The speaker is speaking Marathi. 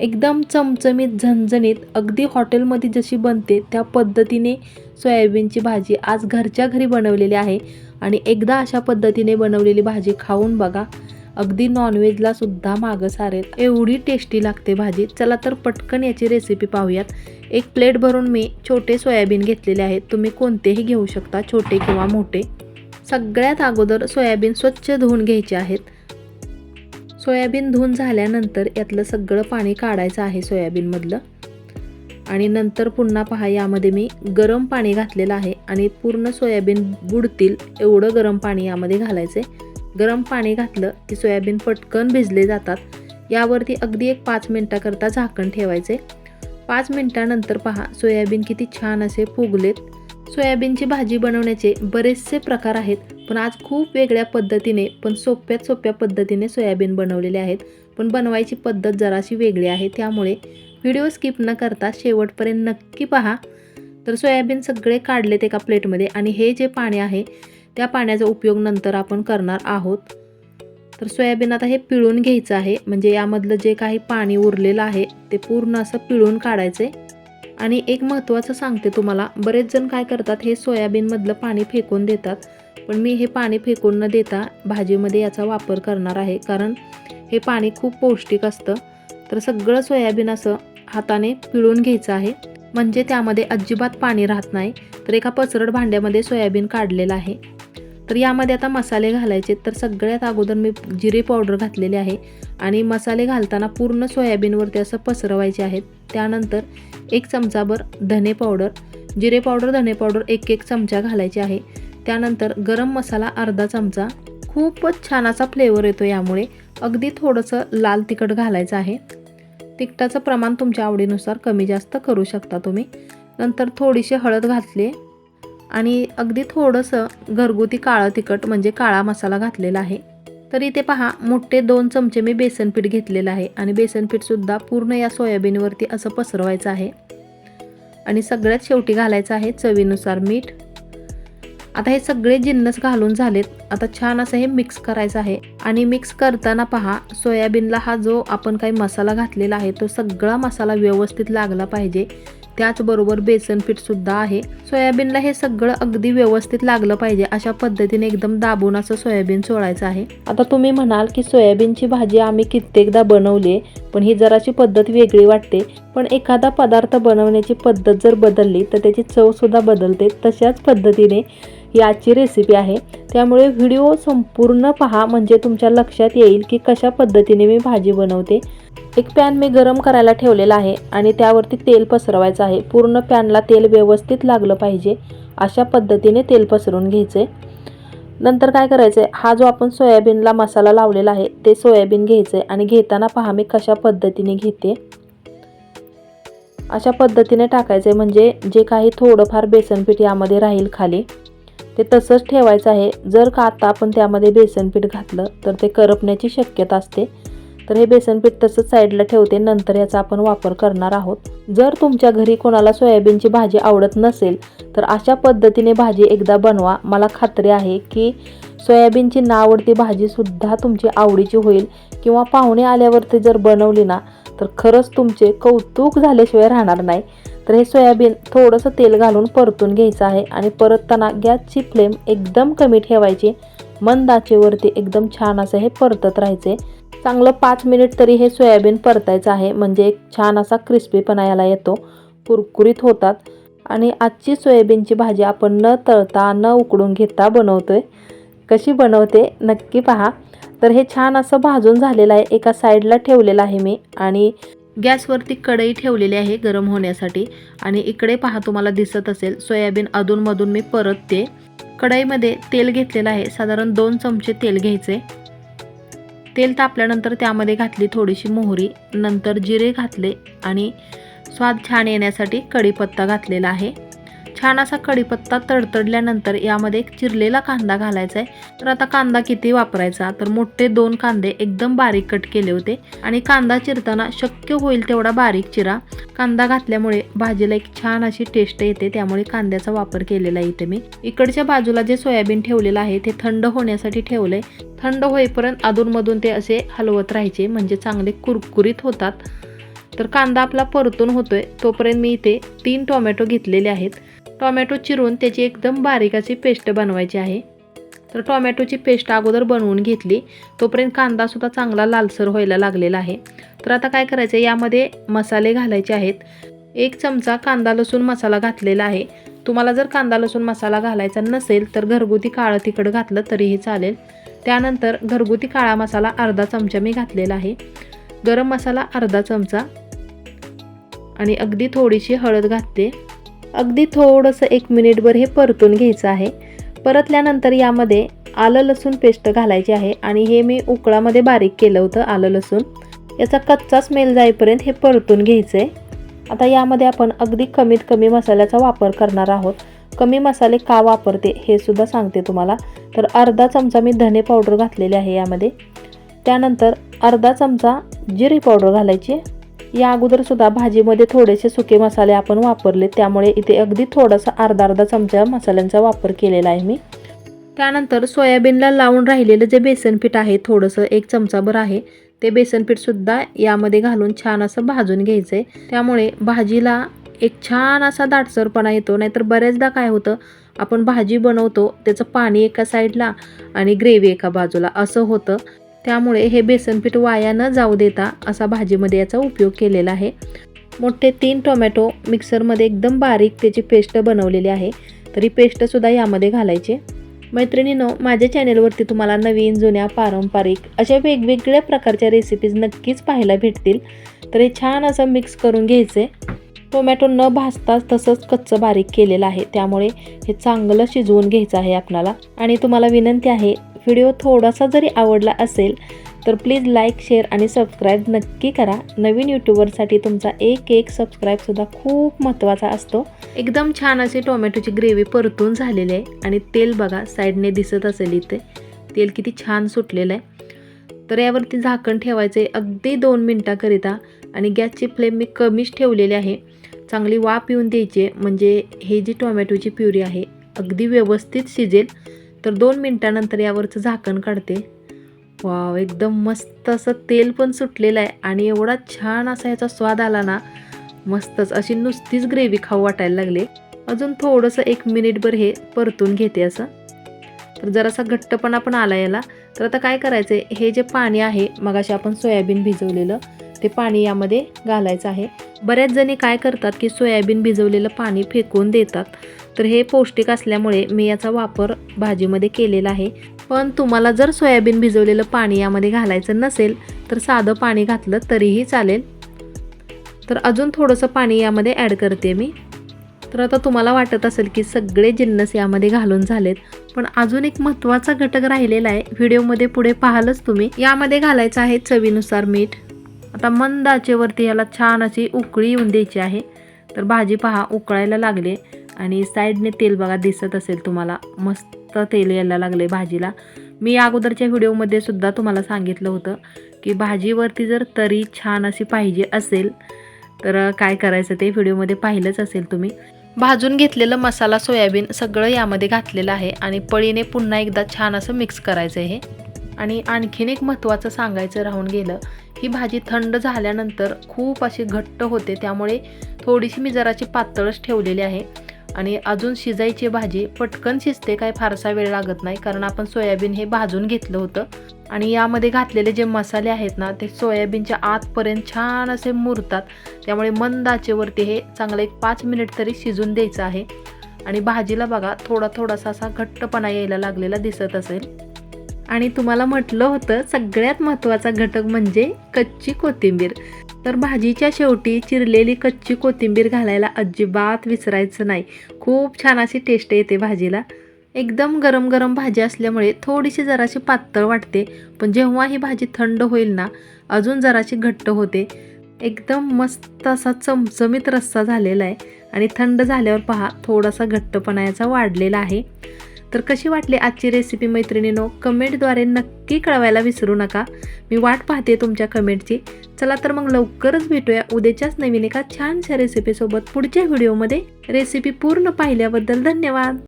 एकदम चमचमीत झणझणीत अगदी हॉटेलमध्ये जशी बनते त्या पद्धतीने सोयाबीनची भाजी आज घरच्या घरी बनवलेली आहे. आणि एकदा अशा पद्धतीने बनवलेली भाजी खाऊन बघा. अगदी नॉनव्हेजला सुद्धा मागं सारेल. एवढी टेस्टी लागते भाजी. चला तर पटकन याची रेसिपी पाहूयात. एक प्लेट भरून मी छोटे सोयाबीन घेतलेले आहेत. तुम्ही कोणतेही घेऊ शकता छोटे किंवा मोठे. सगळ्यात अगोदर सोयाबीन स्वच्छ धुवून घ्यायचे आहेत. सोयाबीन धुवून झाल्यानंतर यातलं सगळं पाणी काढायचं आहे सोयाबीनमधलं. आणि नंतर पुन्हा पहा यामध्ये मी गरम पाणी घातलेलं आहे आणि पूर्ण सोयाबीन बुडतील एवढं गरम पाणी यामध्ये घालायचे गरम पाणी घातलं की सोयाबीन पटकन भिजले जातात. यावरती अगदी एक पाच मिनटाकरता झाकण ठेवायचे पाच मिनटानंतर पहा सोयाबीन किती छान असे फुगलेत. सोयाबीनची भाजी बनवण्याचे बरेचसे प्रकार आहेत. पण आज खूप वेगळ्या पद्धतीने पण सोप्यात सोप्या पद्धतीने सोयाबीन बनवलेले आहेत. पण बनवायची पद्धत जराशी वेगळी आहे. त्यामुळे व्हिडिओ स्किप न करता शेवटपर्यंत नक्की पहा. तर सोयाबीन सगळे काढलेत एका प्लेटमध्ये आणि हे जे पाणी आहे त्या पाण्याचा उपयोग नंतर आपण करणार आहोत. तर सोयाबीन आता हे पिळून घ्यायचं आहे. म्हणजे यामधलं जे काही पाणी उरलेलं आहे ते पूर्ण असं पिळून काढायचं आहे आणि एक महत्त्वाचं सांगते तुम्हाला. बरेच जण काय करतात हे सोयाबीनमधलं पाणी फेकून देतात. पण मी हे पाणी फेकून न देता भाजीमध्ये याचा वापर करणार आहे. कारण हे पाणी खूप पौष्टिक असतं. तर सगळं सोयाबीन असं हाताने पिळून घ्यायचं आहे. म्हणजे त्यामध्ये अजिबात पाणी राहत नाही. तर एका पसरड भांड्यामध्ये सोयाबीन काढलेलं आहे. तर यामध्ये आता मसाले घालायचे. तर सगळ्यात अगोदर मी जिरे पावडर घातलेले आहे. आणि मसाले घालताना पूर्ण सोयाबीनवरती असं पसरवायचे आहेत. त्यानंतर एक चमचाभर धने पावडर जिरे पावडर धने पावडर एक एक चमचा घालायचे आहे. त्यानंतर गरम मसाला अर्धा चमचा खूपच छान असा फ्लेवर येतो यामुळे अगदी थोडंसं लाल तिखट घालायचं आहे. तिखटाचं प्रमाण तुमच्या आवडीनुसार कमी जास्त करू शकता तुम्ही. नंतर थोडीशी हळद घातली आणि अगदी थोडंसं घरगुती काळं तिखट म्हणजे काळा मसाला घातलेला आहे. तर इथे पहा मोठे दोन चमचे मी बेसन पीठ घेतलेलं आहे आणि बेसन पीठसुद्धा पूर्ण या सोयाबीनवरती असं पसरवायचं आहे. आणि सगळ्यात शेवटी घालायचं आहे चवीनुसार मीठ. आता हे सगळे जिन्नस घालून झालेत. आता छान असं हे मिक्स करायचं आहे. आणि मिक्स करताना पहा सोयाबीनला हा जो आपण काही मसाला घातलेला आहे तो सगळा मसाला व्यवस्थित लागला पाहिजे. त्याचबरोबर बेसन पीठसुद्धा आहे. सोयाबीनला हे सगळं अगदी व्यवस्थित लागलं पाहिजे. अशा पद्धतीने एकदम दाबून असं सोयाबीन सोडायचं आहे. आता तुम्ही म्हणाल की सोयाबीनची भाजी आम्ही कित्येकदा बनवली पण ही जराची पद्धत वेगळी वाटते. पण एखादा पदार्थ बनवण्याची पद्धत जर बदलली तर त्याची चवसुद्धा बदलते. तशाच पद्धतीने याची रेसिपी आहे. त्यामुळे व्हिडिओ संपूर्ण पहा म्हणजे तुमच्या लक्षात येईल की कशा पद्धतीने मी भाजी बनवते. एक पॅन मी गरम करायला ठेवलेला आहे आणि त्यावरती तेल पसरवायचं आहे. पूर्ण पॅनला तेल व्यवस्थित लागलं पाहिजे. अशा पद्धतीने तेल पसरून घ्यायचे नंतर काय करायचं आहे हा जो आपण सोयाबीनला मसाला लावलेला आहे ते सोयाबीन घ्यायचं आहे आणि घेताना पहा मी कशा पद्धतीने घेते. अशा पद्धतीने टाकायचं आहे म्हणजे जे काही थोडंफार बेसनपीठ यामध्ये राहील खाली. ते तसंच ठेवायचं आहे. जर का आता आपण त्यामध्ये बेसनपीठ घातलं तर ते करपण्याची शक्यता असते. तर हे बेसनपीठ तसंच साईडला ठेवते. नंतर याचा आपण वापर करणार आहोत. जर तुमच्या घरी कोणाला सोयाबीनची भाजी आवडत नसेल तर अशा पद्धतीने भाजी एकदा बनवा. मला खात्री आहे की सोयाबीनची ना आवडती भाजीसुद्धा तुमची आवडीची होईल. किंवा पाहुणे आल्यावरती जर बनवली ना तर खरंच तुमचे कौतुक झाल्याशिवाय राहणार नाही. तर हे सोयाबीन थोडंसं तेल घालून परतून घ्यायचं आहे आणि परतताना गॅसची फ्लेम एकदम कमी ठेवायची. मंद आचेवरती एकदम छान असं हे परतत राहायचे. चांगलं पाच मिनिट तरी हे सोयाबीन परतायचं आहे. म्हणजे एक छान असा क्रिस्पीपणा याला येतो. कुरकुरीत होतात. आणि आजची सोयाबीनची भाजी आपण न तळता न उकडून घेता बनवतो आहे कशी बनवते नक्की पहा. तर हे छान असं भाजून झालेलं आहे. एका साईडला ठेवलेलं आहे मी. आणि गॅसवरती कढई ठेवलेली आहे गरम होण्यासाठी आणि इकडे पहा तुम्हाला दिसत असेल सोयाबीन. अधूनमधून मी परतते कढईमध्ये तेल घेतलेलं आहे. साधारण दोन चमचे तेल घ्यायचे. तेल तापल्यानंतर त्यामध्ये घातली थोडीशी मोहरी नंतर जिरे घातले आणि स्वाद छान येण्यासाठी कढीपत्ता घातलेला आहे. छान असा कढीपत्ता तडतडल्यानंतर यामध्ये एक चिरलेला कांदा घालायचा आहे तर आता कांदा किती वापरायचा? तर मोठे दोन कांदे एकदम बारीक कट केले होते. आणि कांदा चिरताना शक्य होईल तेवढा बारीक चिरा. कांदा घातल्यामुळे भाजीला एक छान अशी टेस्ट येते त्यामुळे कांद्याचा वापर केलेला आहे इथे मी. इकडच्या बाजूला जे सोयाबीन ठेवलेलं आहे ते थंड होण्यासाठी ठेवलंय. थंड होईपर्यंत अधूनमधून ते असे हलवत राहायचे म्हणजे चांगले कुरकुरीत होतात. तर कांदा आपला परतून होतोय. तोपर्यंत मी इथे तीन टोमॅटो घेतलेले आहेत. टोमॅटो चिरून त्याची एकदम बारीक अशी पेस्ट बनवायची आहे. तर टोमॅटोची पेस्ट अगोदर बनवून घेतली तोपर्यंत कांदासुद्धा चांगला लालसर व्हायला लागलेला आहे. तर आता काय करायचं यामध्ये मसाले घालायचे आहेत. एक चमचा कांदा लसूण मसाला घातलेला आहे. तुम्हाला जर कांदा लसूण मसाला घालायचा नसेल तर घरगुती काळं तिखट घातलं तरीही चालेल. त्यानंतर घरगुती काळा मसाला अर्धा चमचा मी घातलेला आहे. गरम मसाला अर्धा चमचा. आणि अगदी थोडीशी हळद घातते अगदी थोडंसं एक मिनिटभर हे परतून घ्यायचं आहे. परतल्यानंतर यामध्ये आलं लसूण पेस्ट घालायची आहे आणि हे मी उकळामध्ये बारीक केलं होतं आलं लसूण. याचा कच्चा स्मेल जाईपर्यंत हे परतून घ्यायचं आहे आता यामध्ये आपण अगदी कमीत कमी मसाल्याचा वापर करणार आहोत. कमी मसाले का वापरते हे सुद्धा सांगते तुम्हाला. तर अर्धा चमचा मी धने पावडर घातलेले आहे यामध्ये. त्यानंतर अर्धा चमचा जिरी पावडर घालायची या अगोदरसुद्धा भाजीमध्ये थोडेसे सुके मसाले आपण वापरले. त्यामुळे इथे अगदी थोडासा अर्धा अर्धा चमचा मसाल्यांचा वापर केलेला आहे मी. त्यानंतर सोयाबीनला लावून राहिलेलं जे बेसन पीठ आहे थोडंसं एक चमचाभर आहे. ते बेसन पीठसुद्धा यामध्ये घालून छान असं भाजून घ्यायचं आहे त्यामुळे भाजीला एक छान असा दाटसरपणा येतो. नाहीतर बऱ्याचदा काय होतं आपण भाजी बनवतो त्याचं पाणी एका साईडला आणि ग्रेव्ही एका बाजूला असं होतं. त्यामुळे हे बेसनपीठ वाया न जाऊ देता असा भाजीमध्ये याचा उपयोग केलेला आहे. मोठे तीन टोमॅटो मिक्सरमध्ये एकदम बारीक त्याची पेस्ट बनवलेली आहे. तरी पेस्टसुद्धा यामध्ये घालायचे. मैत्रिणीनो माझ्या चॅनेलवरती तुम्हाला नवीन जुन्या पारंपरिक अशा वेगवेगळ्या प्रकारच्या रेसिपीज नक्कीच पाहायला भेटतील. तर हे छान असं मिक्स करून घ्यायचे. टोमॅटो न भाजताच तसंच कच्चं बारीक केलेलं आहे. त्यामुळे हे चांगलं शिजवून घ्यायचं आहे आपणाला आणि तुम्हाला विनंती आहे व्हिडिओ थोडासा जरी आवडला असेल तर प्लीज लाईक शेअर आणि सबस्क्राईब नक्की करा. नवीन यूट्यूबरसाठी तुमचा एक एक सबस्क्राईबसुद्धा खूप महत्त्वाचा असतो. एकदम छान अशी टोमॅटोची ग्रेव्ही परतून झालेली आहे आणि तेल बघा साईडने दिसत असेल इथे. तेल किती छान सुटलेलं आहे. तर यावरती झाकण ठेवायचं आहे अगदी दोन मिनटाकरिता आणि गॅसची फ्लेम मी कमीच ठेवलेली आहे. चांगली वाफ येऊन द्यायची म्हणजे हे जी टोमॅटोची प्युरी आहे अगदी व्यवस्थित शिजेल. तर दोन मिनटानंतर यावरचं झाकण काढते. वाव एकदम मस्त असं तेल पण सुटलेलं आहे आणि एवढा छान असा याचा स्वाद आला ना मस्तच अशी नुसतीच ग्रेव्ही खाऊ वाटायला लागली. अजून थोडंसं एक मिनिटभर हे परतून घेते असं. तर जरासा घट्टपणा पण आला याला. तर आता काय करायचं आहे हे जे पाणी आहे मगाशी आपण सोयाबीन भिजवलेलं ते पाणी यामध्ये घालायचं आहे. बऱ्याच जणी काय करतात की सोयाबीन भिजवलेलं पाणी फेकून देतात. तर हे पौष्टिक असल्यामुळे मी याचा वापर भाजीमध्ये केलेला आहे. पण तुम्हाला जर सोयाबीन भिजवलेलं पाणी यामध्ये घालायचं नसेल तर साधं पाणी घातलं तरीही चालेल. तर अजून थोडंसं पाणी यामध्ये ॲड करते मी. तर आता तुम्हाला वाटत असेल की सगळे जिन्नस यामध्ये घालून झालेत पण अजून एक महत्त्वाचा घटक राहिलेला आहे. व्हिडिओमध्ये पुढे पाहालच तुम्ही. यामध्ये घालायचं आहे चवीनुसार मीठ. आता मंद आचेवरती याला छान अशी उकळी येऊन द्यायची आहे. तर भाजी पहा उकळायला लागले. आणि साईडने तेल बघा दिसत असेल तुम्हाला. मस्त तेल यायला लागले भाजीला. मी अगोदरच्या व्हिडिओमध्ये सुद्धा तुम्हाला सांगितलं होतं की भाजीवरती जर तरी छान अशी पाहिजे असेल तर काय करायचं ते व्हिडिओमध्ये पाहिलंच असेल तुम्ही. भाजून घेतलेलं मसाला सोयाबीन सगळं यामध्ये घातलेलं आहे. आणि पळीने पुन्हा एकदा छान असं मिक्स करायचं आहे. आणि आणखीन एक महत्त्वाचं सांगायचं राहून गेलं ही भाजी थंड झाल्यानंतर खूप अशी घट्ट होते त्यामुळे थोडीशी मी जराची पातळच ठेवलेली आहे. आणि अजून शिजायची भाजी पटकन शिजते काय फारसा वेळ लागत नाही कारण आपण सोयाबीन हे भाजून घेतलं होतं. आणि यामध्ये घातलेले जे मसाले आहेत ना ते सोयाबीनच्या आतपर्यंत छान असे मुरतात. त्यामुळे मंद आचेवरती हे चांगलं एक पाच मिनिट तरी शिजून द्यायचं आहे. आणि भाजीला बघा थोडा थोडासा असा घट्टपणा यायला लागलेला दिसत असेल. आणि तुम्हाला म्हटलं होतं सगळ्यात महत्त्वाचा घटक म्हणजे कच्ची कोथिंबीर. तर भाजीच्या शेवटी चिरलेली कच्ची कोथिंबीर घालायला अजिबात विसरायचं नाही. खूप छान अशी टेस्ट येते भाजीला. एकदम गरम गरम भाजी असल्यामुळे थोडीशी जराशी पातळ वाटते पण जेव्हा ही भाजी थंड होईल ना अजून जराशी घट्ट होते. एकदम मस्त असा चमचमीत रस्सा झालेला आहे आणि थंड झाल्यावर पहा थोडासा घट्टपणा याचा वाढलेला आहे. तर कशी वाटली आजची रेसिपी मैत्रिणीनो? कमेंटद्वारे नक्की कळवायला विसरू नका. मी वाट पाहते तुमच्या कमेंटची चला तर मग लवकरच भेटूया उद्याच्याच नवीन एका छानशा रेसिपीसोबत पुढच्या व्हिडिओमध्ये रेसिपी पूर्ण पाहिल्याबद्दल धन्यवाद.